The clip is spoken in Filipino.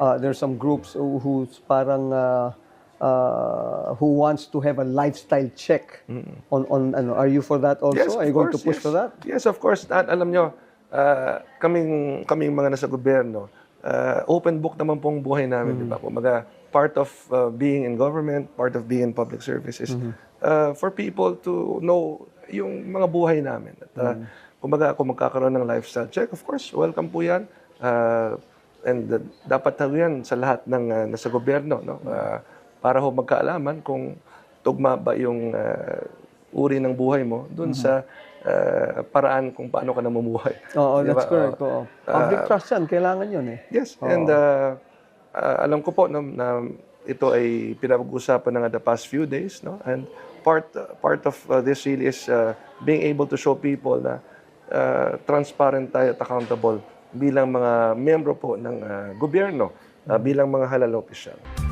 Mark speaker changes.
Speaker 1: uh, there's some groups who, who's parang uh, uh, who wants to have a lifestyle check on on ano are you for that also
Speaker 2: Yes,
Speaker 1: are you going to
Speaker 2: course,
Speaker 1: push
Speaker 2: yes.
Speaker 1: for that
Speaker 2: Yes, of course. At alam nyo, ah, kaming, kaming mga nasa gobyerno, ah, open book naman pong buhay namin, di ba? Kumaga, part of ah, being in government, part of being in public service is ah, for people to know yung mga buhay namin. At, ah, kumaga, kung magkakaroon ng lifestyle check, of course, welcome po yan. Ah, and ah, dapat ho yan sa lahat ng ah, nasa gobyerno, no? Ah, para ho magkaalaman kung tugma ba yung ah, uri ng buhay mo dun sa ah, paraan kung paano ka namumuhay.
Speaker 1: Oo,
Speaker 2: Di
Speaker 1: that's correct.
Speaker 2: Oo.
Speaker 1: Oo. Public trust yan, kailangan yun eh.
Speaker 2: Yes, and uh, uh, alam ko po no, na ito ay pinag-usapan na nga the past few days, no? And part part of uh, this really is uh, being able to show people na uh, transparent tayo at accountable bilang mga membro po ng uh, gobyerno, uh, bilang mga halal opisyal.